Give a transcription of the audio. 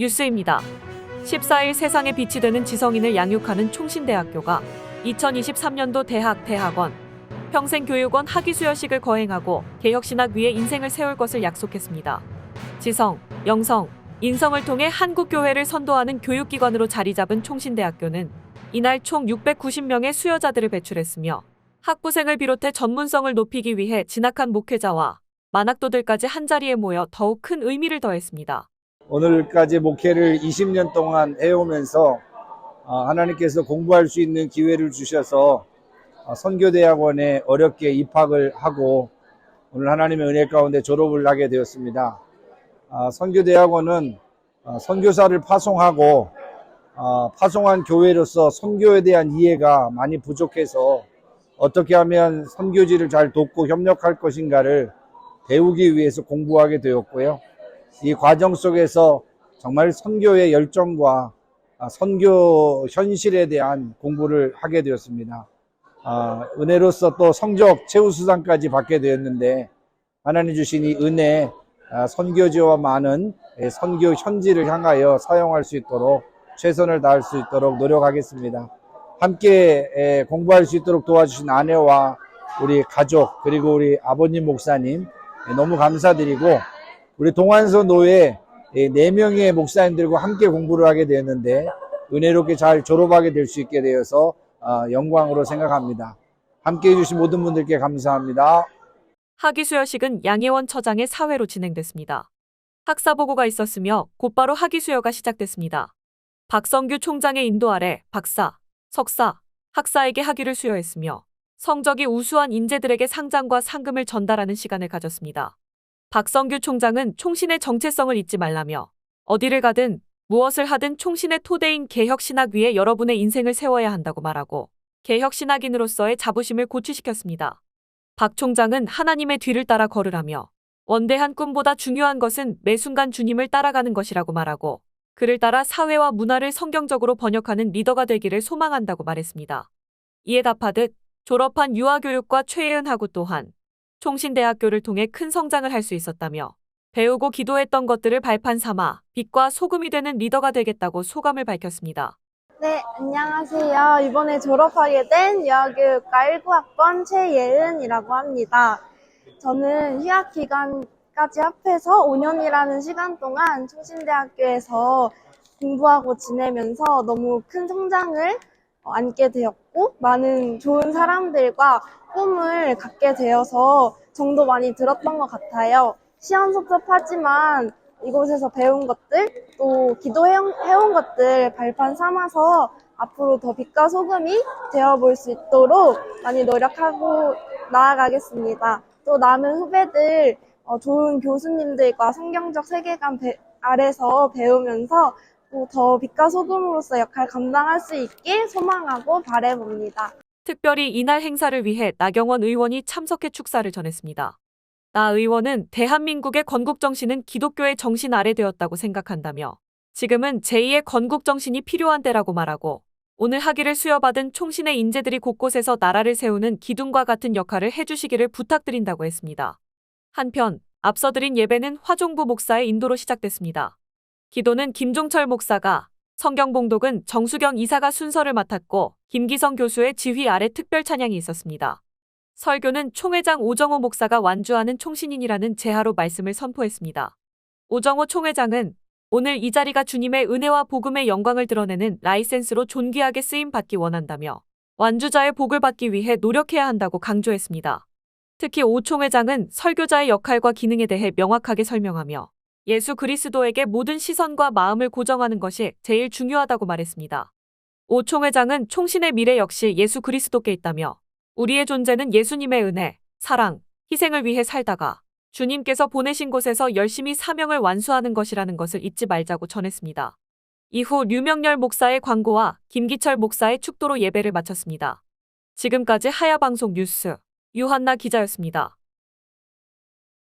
뉴스입니다. 14일 세상에 빛이 되는 지성인을 양육하는 총신대학교가 2023년도 대학 대학원 평생교육원 학위 수여식을 거행하고 개혁신학 위에 인생을 세울 것을 약속했습니다. 지성, 영성, 인성을 통해 한국교회를 선도하는 교육기관으로 자리 잡은 총신대학교는 이날 총 690명의 수여자들을 배출했으며 학부생을 비롯해 전문성을 높이기 위해 진학한 목회자와 만학도들까지 한자리에 모여 더욱 큰 의미를 더했습니다. 오늘까지 목회를 20년 동안 해오면서 어, 하나님께서 공부할 수 있는 기회를 주셔서 어, 선교대학원에 어렵게 입학을 하고 오늘 하나님의 은혜 가운데 졸업을 하게 되었습니다. 아, 선교대학원은 어, 선교사를 파송하고 어, 파송한 교회로서 선교에 대한 이해가 많이 부족해서 어떻게 하면 선교지를 잘 돕고 협력할 것인가를 배우기 위해서 공부하게 되었고요. 이 과정 속에서 정말 선교의 열정과 아, 선교 현실에 대한 공부를 하게 되었습니다. 아, 은혜로서 또 성적 최우수상까지 받게 되었는데 하나님 주신 이 은혜 아, 선교지와 많은 예, 선교 현지를 향하여 사용할 수 있도록 최선을 다할 수 있도록 노력하겠습니다. 함께 예, 공부할 수 있도록 도와주신 아내와 우리 가족 그리고 우리 아버님 목사님 예, 너무 감사드리고 우리 동안서 노회 예, 네 명의 목사님들과 함께 공부를 하게 되었는데 은혜롭게 잘 졸업하게 될 수 있게 되어서 아, 영광으로 생각합니다. 함께 해주신 모든 분들께 감사합니다. 학위수여식은 양예원 처장의 사회로 진행됐습니다. 학사보고가 있었으며 곧바로 학위수여가 시작됐습니다. 박성규 총장의 인도 아래 박사, 석사, 학사에게 학위를 수여했으며 성적이 우수한 인재들에게 상장과 상금을 전달하는 시간을 가졌습니다. 박성규 총장은 총신의 정체성을 잊지 말라며 어디를 가든 무엇을 하든 총신의 토대인 개혁신학 위에 여러분의 인생을 세워야 한다고 말하고 개혁신학인으로서의 자부심을 고취시켰습니다. 박 총장은 하나님의 뒤를 따라 걸으라며 원대한 꿈보다 중요한 것은 매 순간 주님을 따라가는 것이라고 말하고 그를 따라 사회와 문화를 성경적으로 번역하는 리더가 되기를 소망한다고 말했습니다. 이에 답하듯 졸업한 유아교육과 최혜은 하구 또한 총신대학교를 통해 큰 성장을 할 수 있었다며 배우고 기도했던 것들을 발판 삼아 빛과 소금이 되는 리더가 되겠다고 소감을 밝혔습니다. 네, 안녕하세요. 이번에 졸업하게 된 유아교육과 19학번 최예은이라고 합니다. 저는 휴학 기간까지 합해서 5년이라는 시간 동안 총신대학교에서 공부하고 지내면서 너무 큰 성장을 어, 안게 되었고, 많은 좋은 사람들과 꿈을 갖게 되어서 정도 많이 들었던 것 같아요. 시원섭섭하지만 이곳에서 배운 것들, 또 기도해온 해온 것들 발판 삼아서 앞으로 더 빛과 소금이 되어볼 수 있도록 많이 노력하고 나아가겠습니다. 또 남은 후배들 어, 좋은 교수님들과 성경적 세계관 배- 아래서 배우면서 또더 빛과 소금으로서 역할 감당할 수 있길 소망하고 바래봅니다. 특별히 이날 행사를 위해 나경원 의원이 참석해 축사를 전했습니다. 나 의원은 대한민국의 건국정신은 기독교의 정신 아래 되었다고 생각한다며 지금은 제2의 건국정신이 필요한 때라고 말하고 오늘 학위를 수여받은 총신의 인재들이 곳곳에서 나라를 세우는 기둥과 같은 역할을 해주시기를 부탁드린다고 했습니다. 한편 앞서 드린 예배는 화종부 목사의 인도로 시작됐습니다. 기도는 김종철 목사가 성경 봉독은 정수경 이사가 순서를 맡았고 김기성 교수의 지휘 아래 특별 찬양이 있었습니다. 설교는 총회장 오정호 목사가 완주하는 총신인이라는 제하로 말씀을 선포했습니다. 오정호 총회장은 오늘 이 자리가 주님의 은혜와 복음의 영광을 드러내는 라이센스로 존귀하게 쓰임 받기 원한다며 완주자의 복을 받기 위해 노력해야 한다고 강조했습니다. 특히 오 총회장은 설교자의 역할과 기능에 대해 명확하게 설명하며 예수 그리스도에게 모든 시선과 마음을 고정하는 것이 제일 중요하다고 말했습니다. 오 총회장은 총신의 미래 역시 예수 그리스도께 있다며 우리의 존재는 예수님의 은혜, 사랑, 희생을 위해 살다가 주님께서 보내신 곳에서 열심히 사명을 완수하는 것이라는 것을 잊지 말자고 전했습니다. 이후 류명열 목사의 광고와 김기철 목사의 축도로 예배를 마쳤습니다. 지금까지 하야방송 뉴스 유한나 기자였습니다.